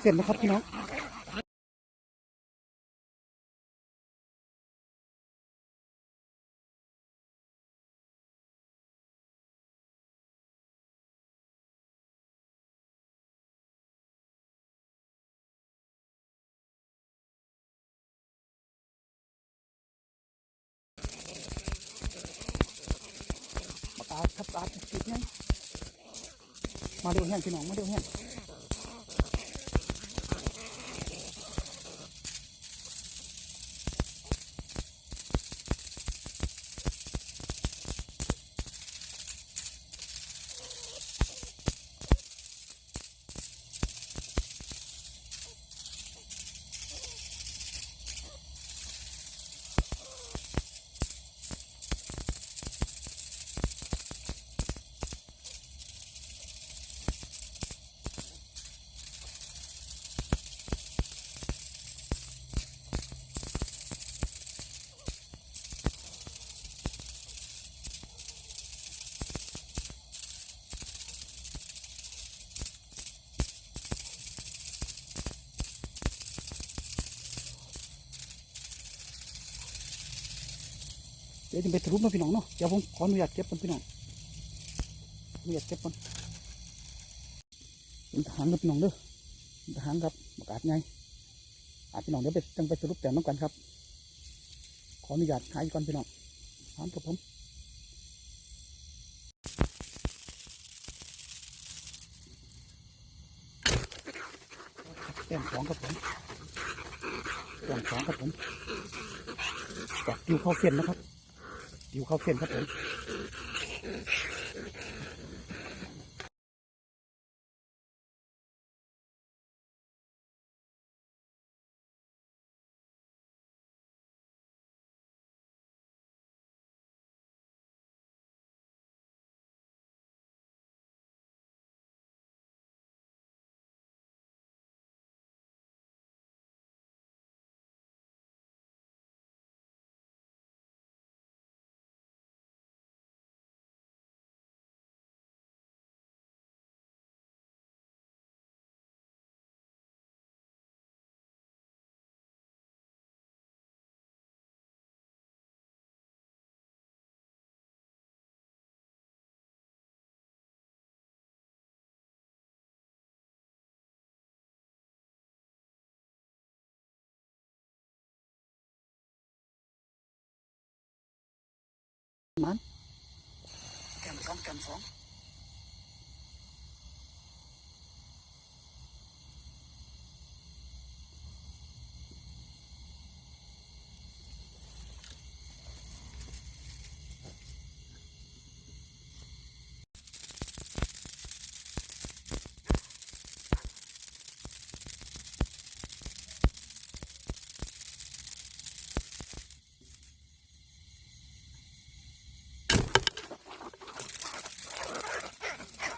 เส้นนะครับพี่น้องมาตาทับตาติดไงมาเร็วแห้งพี่น้องมาเร็วแห้ง เดี๋ยวจะไปสรุปมาพี่น้องเนาะเดี๋ยวผมขออนุญาตเก็บก่อนพี่น้องอนุญาตเก็บก่อนเป็นทหารกับพี่น้องเด้อเป็นทหารครับประกาศไงอาพี่น้องเดี๋ยวไปจังไปสรุปแต่น้ำกันครับ ขออนุญาตหายก่อนพี่น้องทหารกับผมแต้มสองครับผมแต้มสองครับผมจับดิวเข้าเส้นนะครับ อยู่เข้าเส้นครับผม มันแกมสองแกมสอง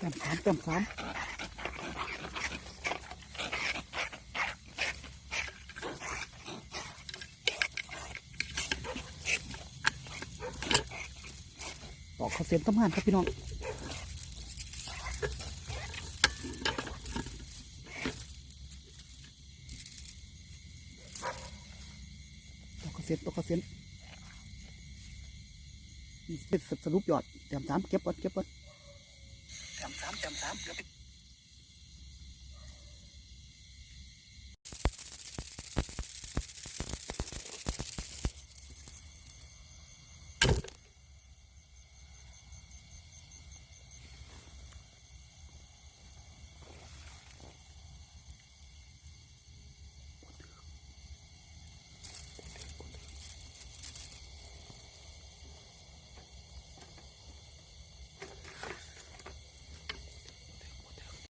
แกมสามแกมสามตอกข้าเส้นต้มหันครับพี่น้องตอกข้าเส้นตอกข้าเส้นนี่เป็นสรุปยอดแต้มสามเก็บก่อนเก็บก่อน สามแต้มสามแล้วไป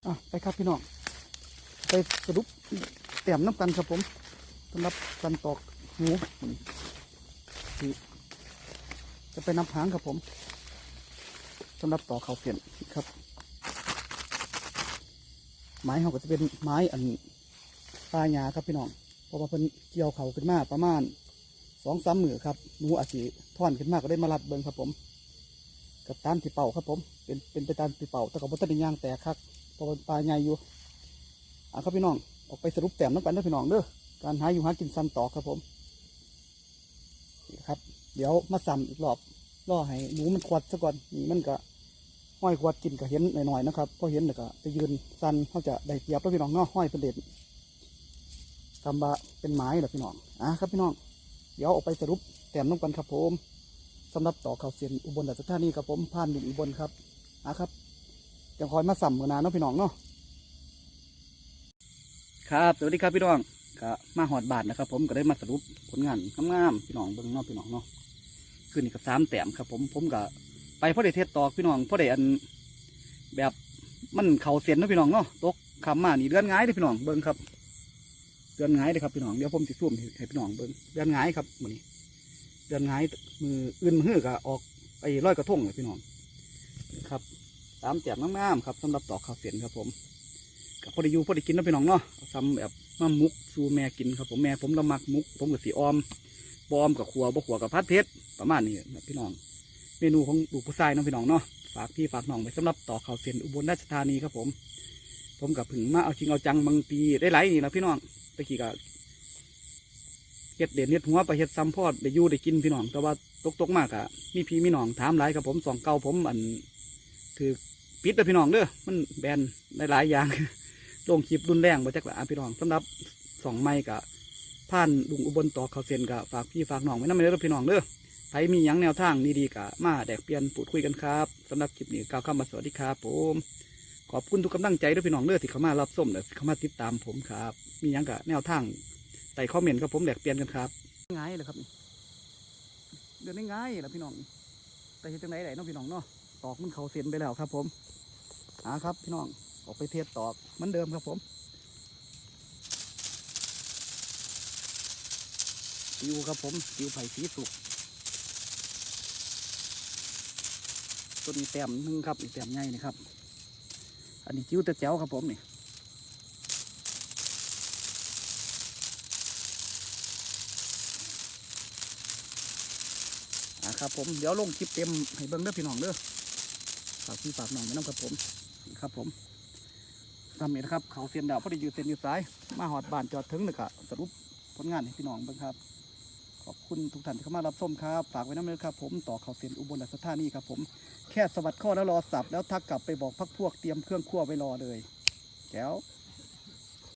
อะไปครับพี่น้องไปสรุปแต้มน้ำกันครับผมสำหรับการตอกหมูจะไปนับหางครับผมสำหรับต่อเขาเสี่ยนครับ ไม้เขาก็จะเป็นไม้อันปลายหยาครับพี่น้องเพราะว่าเพิ่นเกี่ยวเขาขึ้นมาประมาณสองสามมือครับหนูอาจจะท่อนขึ้นมาก็ได้มารัดเบิ้งครับผมกับตามที่เป่าครับผม เป็นเป็นไปตามที่เป่าแต่กับวัตถุย่างแตกครับ เพราะว่าปลาใหญ่อยู่อะครับพี่น้องออกไปสรุปแต้มน้ำกันเด้อพี่น้องเด้อการหาอยู่หากินซันต่อครับผมนี่ครับ เดี๋ยวมาซ้ำอีกรอบรอให้หนูมันควัดซะก่อนนี่มันก็ห้อยควัดกินก็เห็นหน่อยๆนะครับพอเห็นแล้วก็ไปยืนซันเขาจะได้เปรียบแล้วพี่น้องเนาะห้อยเป็นเด็ดทำบะเป็นไม้แหละพี่น้องอะครับพี่น้อง เดี๋ยวออกไปสรุปแต้มน้ำกันครับผมสำหรับต่อเขาเสียนอุบลราชธานีครับผมผ่านดินอุบลครับอะครับ จะคอยมาสัมกันนานเนาะพี่น้องเนาะครับสวัสดีครับพี่น้องก็มาหอดบาทนะครับ ผมก็ได้มาสรุปผลงานงามๆพี่น้องเบิ่งเนาะพี่น้องเนาะคืนนี้ก็สามแต้มครับ ผมผมก็ไปพ่อได้เทศตอกพี่น้องพ่อได้อันแบบมันเข่าเสียนเนาะพี่น้องเนาะตกคำมานี่เดือนง่ายเลยพี่น้องเบิ่งครับเดือนหงายเลยครับพี่น้องเดี๋ยวผมจะซูมให้พี่น้องเบิ่งเดือนหงายครับมื้อนี้ เดือนหงายมืออื่นมือก็ออกไปร้อยกระทงเลยพี่น้อง ตามแจกงามๆครับสำหรับตอกข้าวเสียนครับผมกับพอด้อยู่พอด้กินเนาะพี่น้องเนาะเอาซ้ำแบบมามุกสูแม่กินครับผมแม่ผมละมักมุก ผมกับสีออมบอมกับขัวบ่ขัวกับพัดเพชรประมาณนี้นะพี่น้อง เมนูของลูกผู้ชายเนาะพี่น้องเนาะฝากพี่ฝากน้องไปสำหรับต่อข้าวเสียนอุบลราชธานีครับผม ผมกับผึ่งมาเอาจริงเอาจังบางปีได้หลายนี่นะพี่น้องตะกี้ก็เฮ็ดเด่นเฮ็ดหัวไปเฮ็ดซ้ำพอดได้อยู่ได้กินพี่น้อง แต่ว่าตกตกๆมากอะมีพี่มีน้องถามหลายครับผมสองเก่าผมอัน ถือปิดเลยพี่น้องเด้อมันแบนได้หลายอย่างลงคลิปรุนแรงมาจากละพี่น้องสำหรับสองไม้กะผ่านลุงอุบลต่อเขาเซนกะฝากพี่ฝากน้องไว้นั่นไม่ได้อพี่น้องเด้อใครมียังแนวทางดีๆกะมาแดกเปลี่ยนพูดคุยกันครับสำหรับคลิปนี้กล่าวคำมาสวัสดีครับผมขอบคุณทุกกำลังใจด้วยพี่น้องเด้อที่เข้ามารับชมและเข้ามาติดตามผมครับ มียังกะแนวทางใส่คอมเมนต์กับผมแลกเปลี่ยนกันครับง่ายเลยครับเดือนง่ายแหละพี่น้องแต่เฮ็ดจังไหนไหนน้องพี่น้องเนาะ ตอกมันเขาเส้นไปแล้วครับผมหาครับพี่น้องออกไปเทศตอกเหมือนเดิมครับผมติวครับผมติวไผ่สีสุกตัวนี้แต้มหนึงครับอีกแต้มใหญ่นี่ครับ อันนี้จิ้วแต่แจ๋วครับผมนี่อ่าครับผมเดี๋ยวลงคลิปเต็มให้เบิ้งเด้อพี่น้องเด้อ ฝากพี่ฝากน้องไม่น้ำครับผมนะครับผมทำเองนะครับเขาเสียนดาวพอดีอยู่เส้นอยู่ซ้าย มาหอดบ้านจอดถึงเลยกะสรุปผลงานให้พี่น้องบ้างครับ ขอบคุณทุกท่านที่เข้ามารับชมครับ ฝากไว้น้ำเลยครับ ผมต่อเขาเสียนอุบลราชธานีครับผมแค่สวัสดข้อแล้วรอสับแล้วทักกลับไปบอกพักพวกเตรียมเครื่องคั่วไว้รอเลยแก้ว